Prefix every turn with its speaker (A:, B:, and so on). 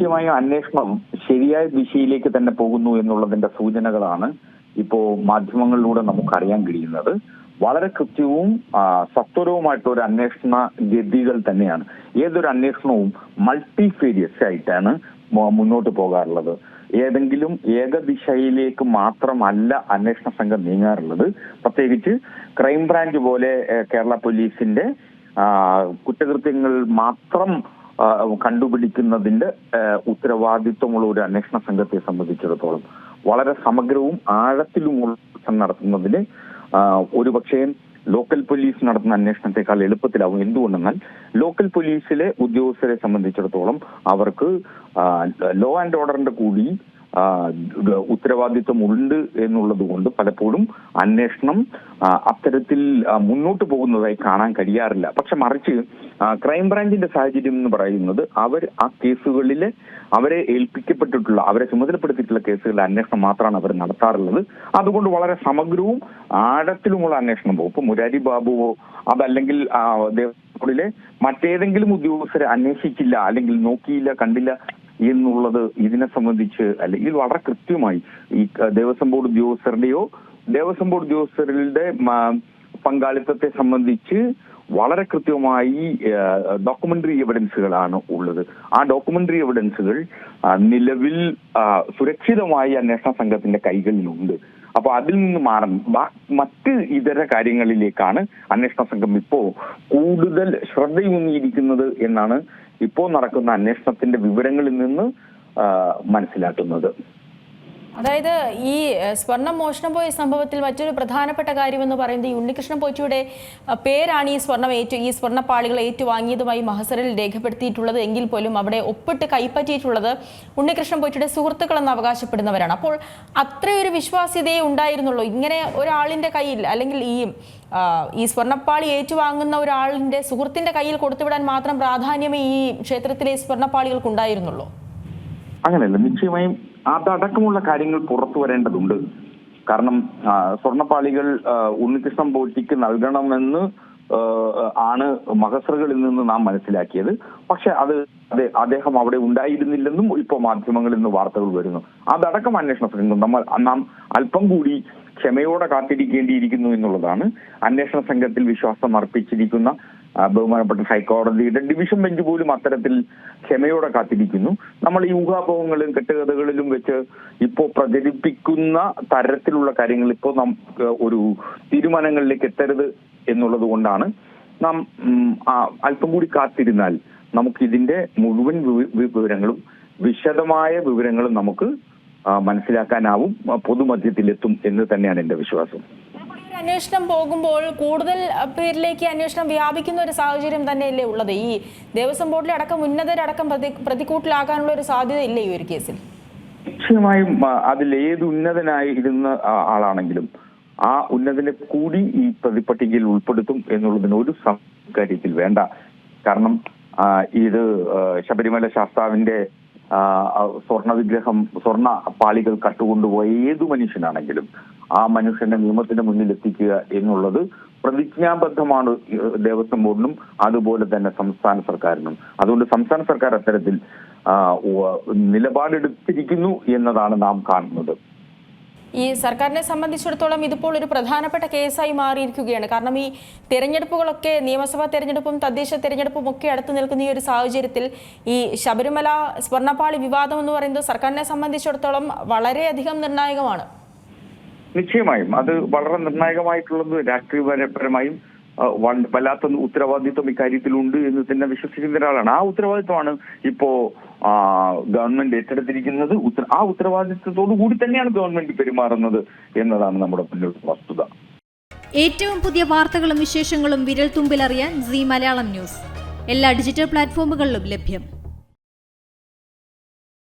A: നിശ്ചയമായും അന്വേഷണം ശരിയായ ദിശയിലേക്ക് തന്നെ പോകുന്നു എന്നുള്ളതിന്റെ സൂചനകളാണ് ഇപ്പോ മാധ്യമങ്ങളിലൂടെ നമുക്ക് അറിയാൻ കഴിയുന്നത്. വളരെ കൃത്യവും സത്വരവുമായിട്ടുള്ള ഒരു അന്വേഷണ ഗതികൾ തന്നെയാണ്. ഏതൊരു അന്വേഷണവും മൾട്ടിഫേരിയസ് ആയിട്ടാണ് മുന്നോട്ട് പോകാറുള്ളത്. ഏതെങ്കിലും ഏകദിശയിലേക്ക് മാത്രമല്ല അന്വേഷണ സംഘം നീങ്ങാറുള്ളത്. പ്രത്യേകിച്ച് ക്രൈംബ്രാഞ്ച് പോലെ കേരള പോലീസിന്റെ കുറ്റകൃത്യങ്ങൾ മാത്രം കണ്ടുപിടിക്കുന്നതിന്റെ ഉത്തരവാദിത്വമുള്ള ഒരു അന്വേഷണ സംഘത്തെ സംബന്ധിച്ചിടത്തോളം വളരെ സമഗ്രവും ആഴത്തിലുമുള്ള നടത്തുന്നതിന് ഒരുപക്ഷേ ലോക്കൽ പോലീസ് നടത്തുന്ന അന്വേഷണത്തെക്കാൾ എളുപ്പത്തിലാവും. എന്തുകൊണ്ടെന്നാൽ ലോക്കൽ പോലീസിലെ ഉദ്യോഗസ്ഥരെ സംബന്ധിച്ചിടത്തോളം അവർക്ക് ലോ ആൻഡ് ഓർഡറിന്റെ കൂടി ഉത്തരവാദിത്വം ഉണ്ട് എന്നുള്ളത് കൊണ്ട് പലപ്പോഴും അന്വേഷണം അത്തരത്തിൽ മുന്നോട്ട് പോകുന്നതായി കാണാൻ കഴിയാറില്ല. പക്ഷെ മറിച്ച് ക്രൈംബ്രാഞ്ചിന്റെ സാഹചര്യം എന്ന് പറയുന്നത് അവർ ആ കേസുകളിൽ അവരെ ഏൽപ്പിക്കപ്പെട്ടിട്ടുള്ള അവരെ ചുമതലപ്പെടുത്തിയിട്ടുള്ള കേസുകളുടെ അന്വേഷണം മാത്രമാണ് അവർ നടത്താറുള്ളത്. അതുകൊണ്ട് വളരെ സമഗ്രവും ആഴത്തിലുമുള്ള അന്വേഷണം പോകും. ഇപ്പൊ മുരാരി ബാബുവോ അതല്ലെങ്കിൽ ദേവസ്വത്തിലെ മറ്റേതെങ്കിലും ഉദ്യോഗസ്ഥരെ അന്വേഷിച്ചില്ല അല്ലെങ്കിൽ നോക്കിയില്ല കണ്ടില്ല എന്നുള്ളത് ഇതിനെ സംബന്ധിച്ച് അല്ലെങ്കിൽ വളരെ കൃത്യമായി ഈ ദേവസ്വം ബോർഡ് ഉദ്യോഗസ്ഥരുടെയോ ദേവസ്വം ബോർഡ് ഉദ്യോഗസ്ഥരുടെ പങ്കാളിത്തത്തെ സംബന്ധിച്ച് വളരെ കൃത്യമായി ഡോക്യുമെന്ററി എവിഡൻസുകളാണ് ഉള്ളത്. ആ ഡോക്യുമെന്ററി എവിഡൻസുകൾ നിലവിൽ സുരക്ഷിതമായി അന്വേഷണ സംഘത്തിന്റെ കൈകളിലുണ്ട്. അപ്പൊ അതിൽ നിന്ന് മാറാൻ മറ്റ് ഇതര കാര്യങ്ങളിലേക്കാണ് അന്വേഷണ സംഘം ഇപ്പോ കൂടുതൽ ശ്രദ്ധയൂന്നിയിരിക്കുന്നത് എന്നാണ് ഇപ്പോ നടക്കുന്ന അന്വേഷണത്തിന്റെ വിവരങ്ങളിൽ നിന്ന് മനസ്സിലാക്കുന്നത്.
B: അതായത് ഈ സ്വർണം മോഷണം പോയ സംഭവത്തിൽ മറ്റൊരു പ്രധാനപ്പെട്ട കാര്യമെന്ന് പറയുന്നത് ഈ ഉണ്ണികൃഷ്ണൻ പോറ്റിയുടെ പേരാണ് ഈ സ്വർണം ഏറ്റു ഈ സ്വർണപ്പാളികൾ ഏറ്റുവാങ്ങിയതുമായി മഹസറിൽ രേഖപ്പെടുത്തിയിട്ടുള്ളത് എങ്കിൽ പോലും അവിടെ ഒപ്പിട്ട് കൈപ്പറ്റിയിട്ടുള്ളത് ഉണ്ണികൃഷ്ണൻ പോറ്റിയുടെ സുഹൃത്തുക്കളെന്ന് അവകാശപ്പെടുന്നവരാണ്. അപ്പോൾ അത്രയൊരു വിശ്വാസ്യതയെ ഉണ്ടായിരുന്നുള്ളൂ. ഇങ്ങനെ ഒരാളിന്റെ കയ്യിൽ അല്ലെങ്കിൽ ഈ ഈ സ്വർണപ്പാളി ഏറ്റുവാങ്ങുന്ന ഒരാളിന്റെ സുഹൃത്തിന്റെ കയ്യിൽ കൊടുത്തുവിടാൻ മാത്രം പ്രാധാന്യമേ ഈ ക്ഷേത്രത്തിലെ സ്വർണപ്പാളികൾക്ക് ഉണ്ടായിരുന്നുള്ളൂ
A: അങ്ങനെയല്ല. നിശ്ചയമായും അതടക്കമുള്ള കാര്യങ്ങൾ പുറത്തു വരേണ്ടതുണ്ട്. കാരണം സ്വർണപ്പാളികൾ ഉണ്ണികൃഷ്ണൻ പോറ്റിക്ക് നൽകണമെന്ന് ആണ് മഹസറുകളിൽ നിന്ന് നാം മനസ്സിലാക്കിയത്. പക്ഷെ അത് അദ്ദേഹം അവിടെ ഉണ്ടായിരുന്നില്ലെന്നും ഇപ്പോൾ മാധ്യമങ്ങളിൽ നിന്ന് വാർത്തകൾ വരുന്നു. അതടക്കം അന്വേഷണ സംഘം നമ്മൾ നാം അല്പം കൂടി ക്ഷമയോടെ കാത്തിരിക്കേണ്ടിയിരിക്കുന്നു എന്നുള്ളതാണ്. അന്വേഷണ സംഘത്തിൽ വിശ്വാസം അർപ്പിച്ചിരിക്കുന്ന ബഹുമാനപ്പെട്ട ഹൈക്കോടതിയുടെ ഡിവിഷൻ ബെഞ്ച് പോലും അത്തരത്തിൽ ക്ഷമയോടെ കാത്തിരിക്കുന്നു. നമ്മൾ ഈ ഊഹാപോഹങ്ങളും കെട്ടുകഥകളിലും വെച്ച് ഇപ്പോൾ പ്രചരിപ്പിക്കുന്ന തരത്തിലുള്ള കാര്യങ്ങൾ ഇപ്പോൾ നമുക്ക് ഒരു തീരുമാനങ്ങളിലേക്ക് എത്തരുത് എന്നുള്ളത് കൊണ്ടാണ് നാം അല്പം കൂടി കാത്തിരുന്നാൽ നമുക്ക് ഇതിന്റെ മുഴുവൻ വിവരങ്ങളും വിശദമായ വിവരങ്ങളും നമുക്ക് മനസ്സിലാക്കാനാവും പൊതുമധ്യത്തിലെത്തും എന്ന് തന്നെയാണ് എന്റെ വിശ്വാസം.
B: അന്വേഷണം പോകുമ്പോൾ കൂടുതൽ പേരിലേക്ക് അന്വേഷണം വ്യാപിക്കുന്ന ഒരു സാഹചര്യം തന്നെയല്ലേ ഉള്ളത്? ഈ ദേവസ്വം ബോർഡിലെ അടക്കം ഉന്നതരടക്കം പ്രതി പ്രതിക്കൂട്ടിലാകാനുള്ള ഒരു സാധ്യത ഇല്ലേ ഈ ഒരു കേസിൽ?
A: നിശ്ചയമായും അതിൽ ഏത് ഉന്നതനായി ഇരുന്ന ആളാണെങ്കിലും ആ ഉന്നതനെ കൂടി ഈ പ്രതിപട്ടികയിൽ ഉൾപ്പെടുത്തും എന്നുള്ളതിന് ഒരു കാര്യത്തിൽ വേണ്ട. കാരണം ഇത് ശബരിമല ശാസ്താവിന്റെ സ്വർണ വിഗ്രഹം സ്വർണ പാളികൾ കട്ടുകൊണ്ടുപോയ ഏതു മനുഷ്യനാണെങ്കിലും ആ മനുഷ്യന്റെ നിയമത്തിന്റെ മുന്നിൽ എത്തിക്കുക എന്നുള്ളത് പ്രതിജ്ഞാബദ്ധമാണ് ദേവസ്വം ബോർഡിനും അതുപോലെ തന്നെ സംസ്ഥാന സർക്കാരിനും. അതുകൊണ്ട് സംസ്ഥാന സർക്കാർ അത്തരത്തിൽ നിലപാടെടുത്തിരിക്കുന്നു എന്നതാണ് നാം കാണുന്നത്.
B: ഈ സർക്കാരിനെ സംബന്ധിച്ചിടത്തോളം ഇതിപ്പോൾ ഒരു പ്രധാനപ്പെട്ട കേസായി മാറിയിരിക്കുകയാണ്. കാരണം ഈ തെരഞ്ഞെടുപ്പുകളൊക്കെ നിയമസഭാ തെരഞ്ഞെടുപ്പും തദ്ദേശ തെരഞ്ഞെടുപ്പും ഒക്കെ അടുത്ത് നിൽക്കുന്ന ഈ ഒരു സാഹചര്യത്തിൽ ഈ ശബരിമല സ്വർണപ്പാളി വിവാദം എന്ന് പറയുന്നത് സർക്കാരിനെ സംബന്ധിച്ചിടത്തോളം വളരെയധികം നിർണായകമാണ്.
A: നിശ്ചയമായും. അത് വളരെ നിർണായകമായിട്ടുള്ളത് രാഷ്ട്രീയപരമായും വല്ലാത്ത ഉത്തരവാദിത്വം ഇക്കാര്യത്തിലുണ്ട് എന്ന് തന്നെ വിശ്വസിക്കുന്ന ഒരാളാണ്. ആ ഉത്തരവാദിത്വമാണ് ഇപ്പോ ഗവൺമെന്റ് ഏറ്റെടുത്തിരിക്കുന്നത്. ആ ഉത്തരവാദിത്വത്തോടു കൂടി തന്നെയാണ് ഗവൺമെന്റ് പെരുമാറുന്നത് എന്നതാണ് നമ്മുടെ മുന്നിലുള്ള വസ്തുത.
C: ഏറ്റവും പുതിയ വാർത്തകളും വിശേഷങ്ങളും വിരൽ തുമ്പിലറിയാൻ സി മലയാളം ന്യൂസ്. എല്ലാ ഡിജിറ്റൽ പ്ലാറ്റ്ഫോമുകളിലും ലഭ്യം.